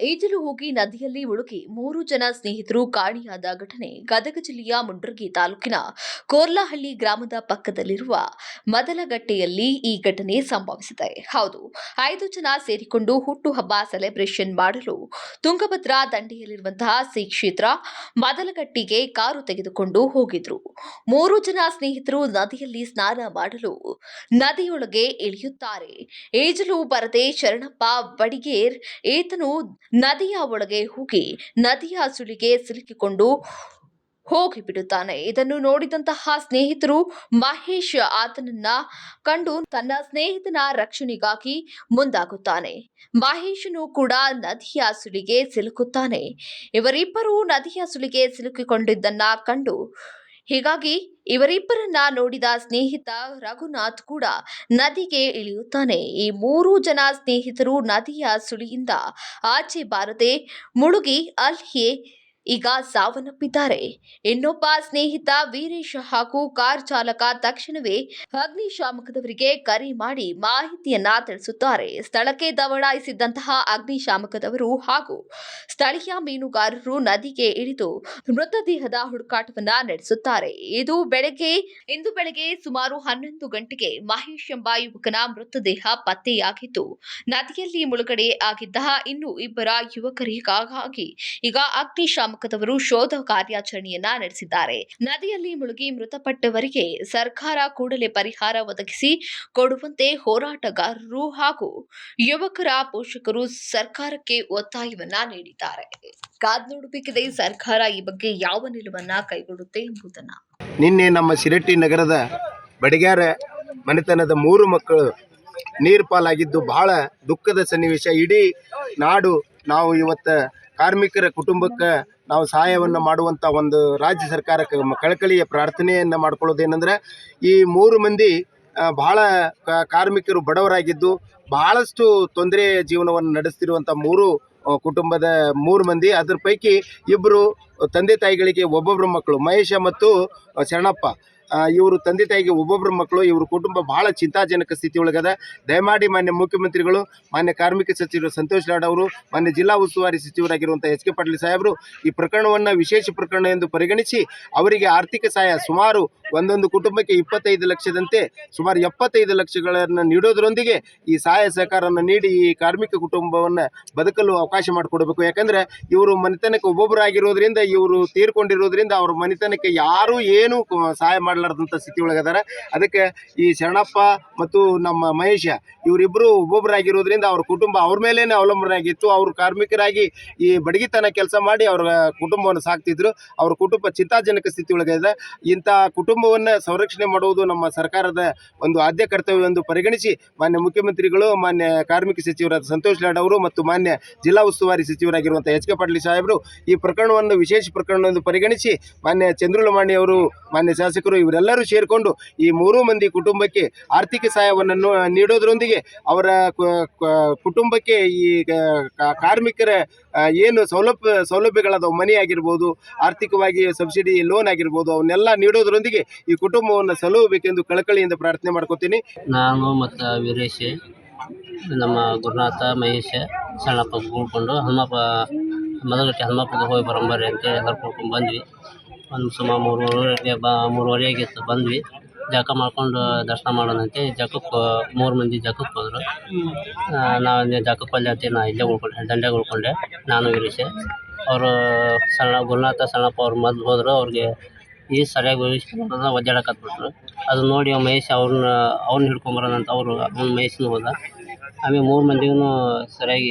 ಈಜಲು ಹೋಗಿ ನದಿಯಲ್ಲಿ ಮುಳುಗಿ ಮೂರು ಜನ ಸ್ನೇಹಿತರು ಕಾಣೆಯಾದ ಘಟನೆ ಗದಗ ಜಿಲ್ಲೆಯ ಮುಂಡ್ರಗಿ ತಾಲೂಕಿನ ಕೋರ್ಲಹಳ್ಳಿ ಗ್ರಾಮದ ಪಕ್ಕದಲ್ಲಿರುವ ಮದಲಗಟ್ಟೆಯಲ್ಲಿ ಈ ಘಟನೆ ಸಂಭವಿಸಿದೆ. ಹೌದು, ಐದು ಜನ ಸೇರಿಕೊಂಡು ಹುಟ್ಟುಹಬ್ಬ ಸೆಲೆಬ್ರೇಷನ್ ಮಾಡಲು ತುಂಗಭದ್ರಾ ದಂಡೆಯಲ್ಲಿರುವಂತಹ ಶ್ರೀ ಕ್ಷೇತ್ರ ಮದಲಗಟ್ಟಿಗೆ ಕಾರು ತೆಗೆದುಕೊಂಡು ಹೋಗಿದ್ರು. ಮೂರು ಜನ ಸ್ನೇಹಿತರು ನದಿಯಲ್ಲಿ ಸ್ನಾನ ಮಾಡಲು ನದಿಯೊಳಗೆ ಇಳಿಯುತ್ತಾರೆ. ಈಜಲು ಬರದೆ ಶರಣಪ್ಪ ಬಡಿಗೇರ್ ಈತನು ನದಿಯ ಒಳಗೆ ಹೋಗಿ ನದಿಯ ಸುಳಿಗೆ ಸಿಲುಕಿಕೊಂಡು ಹೋಗಿಬಿಡುತ್ತಾನೆ ಇದನ್ನು ನೋಡಿದಂತಹ ಸ್ನೇಹಿತರು ಮಹೇಶ್ ಆತನನ್ನ ಕಂಡು ತನ್ನ ಸ್ನೇಹಿತನ ರಕ್ಷಣೆಗಾಗಿ ಮುಂದಾಗುತ್ತಾನೆ. ಮಹೇಶನು ಕೂಡ ನದಿಯ ಸುಳಿಗೆ ಸಿಲುಕುತ್ತಾನೆ. ಇವರಿಬ್ಬರು ನದಿಯ ಸುಳಿಗೆ ಸಿಲುಕಿಕೊಂಡಿದ್ದನ್ನ ಕಂಡು ಹೀಗಾಗಿ ಇವರಿಬ್ಬರನ್ನ ನೋಡಿದ ಸ್ನೇಹಿತ ರಘುನಾಥ್ ಕೂಡ ನದಿಗೆ ಇಳಿಯುತ್ತಾನೆ. ಈ ಮೂರು ಜನ ಸ್ನೇಹಿತರು ನದಿಯ ಸುಳಿಯಿಂದ ಆಚೆ ಬಾರದೆ ಮುಳುಗಿ ಅಲ್ಲಿಯೇ ಈಗ ಸಾವನ್ನಪ್ಪಿದ್ದಾರೆ. ಇನ್ನೊಬ್ಬ ಸ್ನೇಹಿತ ವೀರೇಶ್ ಹಾಗೂ ಕಾರ್ ಚಾಲಕ ತಕ್ಷಣವೇ ಅಗ್ನಿಶಾಮಕದವರಿಗೆ ಕರೆ ಮಾಡಿ ಮಾಹಿತಿಯನ್ನ ತಿಳಿಸುತ್ತಾರೆ. ಸ್ಥಳಕ್ಕೆ ದವಡಾಯಿಸಿದ್ದಂತಹ ಅಗ್ನಿಶಾಮಕದವರು ಹಾಗೂ ಸ್ಥಳೀಯ ಮೀನುಗಾರರು ನದಿಗೆ ಇಳಿದು ಮೃತದೇಹದ ಹುಡುಕಾಟವನ್ನ ನಡೆಸುತ್ತಾರೆ. ಇದು ಬೆಳಗ್ಗೆ, ಇಂದು ಬೆಳಗ್ಗೆ ಸುಮಾರು ಹನ್ನೊಂದು ಗಂಟೆಗೆ ಮಹೇಶ್ ಎಂಬ ಯುವಕನ ಮೃತದೇಹ ಪತ್ತೆಯಾಗಿದ್ದು ನದಿಯಲ್ಲಿ ಮುಳುಗಡೆ ಆಗಿದ್ದ ಇನ್ನು ಇಬ್ಬರ ಯುವಕರಿಗಾಗಿ ಈಗ ಅಗ್ನಿಶಾಮಕದವರು ಶೋಧ ಕಾರ್ಯಾಚರಣೆಯನ್ನ ನಡೆಸಿದ್ದಾರೆ. ನದಿಯಲ್ಲಿ ಮುಳುಗಿ ಮೃತಪಟ್ಟವರಿಗೆ ಸರ್ಕಾರ ಕೂಡಲೇ ಪರಿಹಾರ ಒದಗಿಸಿ ಕೊಡುವಂತೆ ಹೋರಾಟಗಾರರು ಹಾಗೂ ಯುವಕರ ಪೋಷಕರು ಸರ್ಕಾರಕ್ಕೆ ಒತ್ತಾಯವನ್ನ ನೀಡಿದ್ದಾರೆ. ಕಾದ್ನೋಡಬೇಕಿದೆ ಸರ್ಕಾರ ಈ ಬಗ್ಗೆ ಯಾವ ನಿಲುವನ್ನ ಕೈಗೊಳ್ಳುತ್ತೆ ಎಂಬುದನ್ನ. ನಿನ್ನೆ ನಮ್ಮ ಶಿರಟ್ಟಿ ನಗರದ ಬಡಿಗ್ಯಾರ ಮನೆತನದ ಮೂರು ಮಕ್ಕಳು ನೀರ್ಪಾಲಾಗಿದ್ದು ಬಹಳ ದುಃಖದ ಸನ್ನಿವೇಶ. ಇಡೀ ನಾಡು ನಾವು ಇವತ್ತು ಕಾರ್ಮಿಕರ ಕುಟುಂಬಕ್ಕೆ ನಾವು ಸಹಾಯವನ್ನು ಮಾಡುವಂಥ ಒಂದು ರಾಜ್ಯ ಸರ್ಕಾರಕ್ಕೆ ಕಳಕಳಿಯ ಪ್ರಾರ್ಥನೆಯನ್ನು ಮಾಡ್ಕೊಳ್ಳೋದೇನೆಂದರೆ, ಈ ಮೂರು ಮಂದಿ ಬಹಳ ಕಾರ್ಮಿಕರು ಬಡವರಾಗಿದ್ದು, ಬಹಳಷ್ಟು ತೊಂದರೆ ಜೀವನವನ್ನು ನಡೆಸ್ತಿರುವಂಥ ಮೂರು ಕುಟುಂಬದ ಮೂರು ಮಂದಿ. ಅದ್ರ ಪೈಕಿ ಇಬ್ಬರು ತಂದೆ ತಾಯಿಗಳಿಗೆ ಒಬ್ಬೊಬ್ಬರು ಮಕ್ಕಳು, ಮಹೇಶ ಮತ್ತು ಶರಣಪ್ಪ. ಇವರು ತಂದೆ ತಾಯಿಗೆ ಒಬ್ಬೊಬ್ಬರು ಮಕ್ಕಳು, ಇವ್ರ ಕುಟುಂಬ ಬಹಳ ಚಿಂತಾಜನಕ ಸ್ಥಿತಿ ಒಳಗದ ದಯಮಾಡಿ ಮಾನ್ಯ ಮುಖ್ಯಮಂತ್ರಿಗಳು, ಮಾನ್ಯ ಕಾರ್ಮಿಕ ಸಚಿವರು ಸಂತೋಷ್ ಲಾಡ್ ಅವರು, ಮಾನ್ಯ ಜಿಲ್ಲಾ ಉಸ್ತುವಾರಿ ಸಚಿವರಾಗಿರುವಂಥ ಎಚ್ ಕೆ ಪಾಟೀಲ್ ಸಾಹೇಬರು, ಈ ಪ್ರಕರಣವನ್ನು ವಿಶೇಷ ಪ್ರಕರಣ ಎಂದು ಪರಿಗಣಿಸಿ ಅವರಿಗೆ ಆರ್ಥಿಕ ಸಹಾಯ ಸುಮಾರು ಒಂದೊಂದು ಕುಟುಂಬಕ್ಕೆ ಇಪ್ಪತ್ತೈದು ಲಕ್ಷದಂತೆ, ಸುಮಾರು ಎಪ್ಪತ್ತೈದು ಲಕ್ಷಗಳನ್ನು ನೀಡೋದರೊಂದಿಗೆ ಈ ಸಹಾಯ ಸಹಕಾರವನ್ನು ನೀಡಿ ಈ ಕಾರ್ಮಿಕ ಕುಟುಂಬವನ್ನು ಬದುಕಲು ಅವಕಾಶ ಮಾಡಿಕೊಡಬೇಕು. ಯಾಕಂದ್ರೆ ಇವರು ಮನೆತನಕ್ಕೆ ಒಬ್ಬೊಬ್ಬರಾಗಿರೋದ್ರಿಂದ ಇವರು ತೀರ್ಕೊಂಡಿರೋದ್ರಿಂದ ಅವರ ಮನೆತನಕ್ಕೆ ಯಾರೂ ಏನು ಸಹಾಯ ಸಹಾಯ ಮಾಡಲಾರ್ದಂಥ ಸ್ಥಿತಿ ಒಳಗದಾರ ಅದಕ್ಕೆ ಈ ಶರಣಪ್ಪ ಮತ್ತು ನಮ್ಮ ಮಹೇಶ ಇವರಿಬ್ಬರು ಒಬ್ಬೊಬ್ಬರಾಗಿರೋದ್ರಿಂದ ಅವ್ರ ಕುಟುಂಬ ಅವ್ರ ಮೇಲೇನೆ ಅವಲಂಬನೆಯಾಗಿತ್ತು. ಅವ್ರ ಕಾರ್ಮಿಕರಾಗಿ ಈ ಬಡಗಿತನ ಕೆಲಸ ಮಾಡಿ ಅವ್ರ ಕುಟುಂಬವನ್ನು ಸಾಕ್ತಿದ್ರು. ಅವ್ರ ಕುಟುಂಬ ಚಿಂತಾಜನಕ ಸ್ಥಿತಿ ಒಳಗಿದೆ ಇಂಥ ಕುಟುಂಬವನ್ನು ಸಂರಕ್ಷಣೆ ಮಾಡುವುದು ನಮ್ಮ ಸರ್ಕಾರದ ಒಂದು ಆದ್ಯ ಕರ್ತವ್ಯ ಎಂದು ಪರಿಗಣಿಸಿ ಮಾನ್ಯ ಮುಖ್ಯಮಂತ್ರಿಗಳು, ಮಾನ್ಯ ಕಾರ್ಮಿಕ ಸಚಿವರಾದ ಸಂತೋಷ್ ಲಾಡ್ ಅವರು ಮತ್ತು ಮಾನ್ಯ ಜಿಲ್ಲಾ ಉಸ್ತುವಾರಿ ಸಚಿವರಾಗಿರುವಂಥ ಎಚ್ ಕೆ ಪಾಟೀಲ್ ಸಾಹೇಬರು ಈ ಪ್ರಕರಣವನ್ನು ವಿಶೇಷ ಪ್ರಕರಣ ಎಂದು ಪರಿಗಣಿಸಿ ಮಾನ್ಯ ಚಂದ್ರುಲಮಾಣಿ ಅವರು ಮಾನ್ಯ ಶಾಸಕರು ಇವರೆಲ್ಲರೂ ಸೇರಿಕೊಂಡು ಈ ಮೂರು ಮಂದಿ ಕುಟುಂಬಕ್ಕೆ ಆರ್ಥಿಕ ಸಹಾಯವನ್ನು ನೀಡೋದ್ರೊಂದಿಗೆ ಅವರ ಕುಟುಂಬಕ್ಕೆ ಈ ಕಾರ್ಮಿಕರ ಏನು ಸೌಲಭ್ಯ, ಸೌಲಭ್ಯಗಳಾದವು, ಮನೆ ಆಗಿರ್ಬೋದು, ಆರ್ಥಿಕವಾಗಿ ಸಬ್ಸಿಡಿ, ಲೋನ್ ಆಗಿರ್ಬೋದು, ಅವನ್ನೆಲ್ಲ ನೀಡೋದ್ರೊಂದಿಗೆ ಈ ಕುಟುಂಬವನ್ನು ಸಲುಹಬೇಕೆಂದು ಕಳಕಳಿಯಿಂದ ಪ್ರಾರ್ಥನೆ ಮಾಡ್ಕೋತೀನಿ. ನಾನು ಮತ್ತು ವೀರೇಶ್, ನಮ್ಮ ಗುರುನಾಥ ಮಹೇಶ, ಸಣ್ಣಪ್ಪ ಕೂಡ್ಕೊಂಡು ಹನುಮಪ್ಪ ಮೊದಲಕ್ಕೆ ಹನುಮಪ್ಪಗೆ ಹೋಗಿ ಬರಂಬರ್ರಿ ಅಂತೇಳಿ ಎಲ್ಲರೂ ಕೂಡ್ಕೊಂಡು ಬಂದ್ವಿ. ಒಂದು ಸುಮಾರು ಮೂರುವರೆಗೆ ಬ ಮೂರುವರೆಗೆ ಬಂದ್ವಿ. ಜಳಕ ಮಾಡ್ಕೊಂಡು ದರ್ಶನ ಮಾಡೋಣಂತೆ. ಜಳಕಕ್ಕೆ ಮೂರು ಮಂದಿ ಜಳಕಕ್ಕೆ ಹೋದರು. ನಾವು ಜಳಕಕ್ಕೆ ಪಲ್ಯ ಅಂತ ನಾ ಇಲ್ಲೇ ಉಳ್ಕೊಂಡೆ, ದಂಡೆಗೆ ಉಳ್ಕೊಂಡೆ, ನಾನು ಇರಿಸೆ ಅವರು ಸಣ್ಣ, ಗುರುನಾಥ ಸಣ್ಣಪ್ಪ ಅವ್ರು ಮೊದ್ಲು ಹೋದರು, ಅವ್ರಿಗೆ ಈ ಸರಿಯಾಗಿ ಉಳಿಸ್ಕೊಂಡು ಒದ್ದಾಡಕತ್ಬಿಟ್ರು ಅದು ನೋಡಿ ಮಹೇಶ್ ಅವ್ರನ್ನ ಅವ್ನ ಹಿಡ್ಕೊಂಬರೋಣ ಅಂತ ಅವರು, ಅವ್ನ ಮಹೇಶನು ಹೋದ. ಆಮೇಲೆ ಮೂರು ಮಂದಿಗೂ ಸರಿಯಾಗಿ,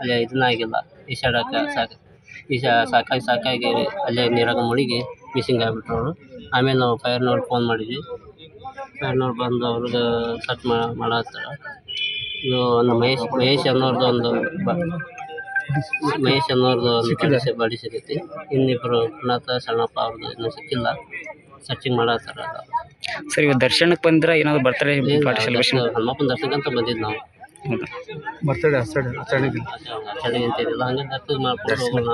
ಅಲ್ಲಿ ಇದನ್ನ ಆಗಿಲ್ಲ ಈಸಾಡಕ್ಕೆ ಸಾಕು ಈಸಾ ಸಾಕಾಗಿ ಸಾಕಾಗಿ ಅಲ್ಲೇ ನೀರಾಗ ಮುಳುಗಿ ಮಿಸ್ಸಿಂಗ್ ಆಗಿಬಿಟ್ರು. ಅವರು ಆಮೇಲೆ ನಾವು ಫೈರ್ನವ್ರಿಗೆ ಫೋನ್ ಮಾಡಿದ್ವಿ. ಫೈರ್ನವ್ರು ಬಂದು ಅವ್ರದ್ದು ಸರ್ಚ್ ಮಾಡತ್ತಾರ. ಇದು ಒಂದು ಮಹೇಶ್ ಮಹೇಶ್ ಅನ್ನೋರ್ದು ಒಂದು ಮಹೇಶ್ ಅನ್ನೋರ್ದು ಒಂದು ಬಾಡಿ ಬಾಡಿ ಸಿಗೈತಿ ಇನ್ನಿಬ್ಬರು ಪುಣಾತ ಸಣ್ಣಪ್ಪ ಅವ್ರದ್ದು ಇನ್ನೂ ಸಿಕ್ಕಿಲ್ಲ. ಸರ್ಚಿಂಗ್ ಮಾಡತ್ತಾರ. ಸರ್ ಇವಾಗ ದರ್ಶನಕ್ಕೆ ಬಂದ್ರೆ? ಏನಾದ್ರು ಬರ್ತಾರೆ? ಹನುಮಪ್ಪನ ದರ್ಶನಕ್ಕೆ ಅಂತ ಬಂದಿದ್ದು ನಾವು. ಹೌದಾ. ಬರ್ತಡೇ ಆಚರಣೆ ಆಚರಣೆಗೆ ಚೆನ್ನಾಗಿ ಅಂತ ಇದಿಲ್ಲ ಹಂಗಂತ ಮಾಡ್ಕೊಂಡು ಹೋಗೋಣ.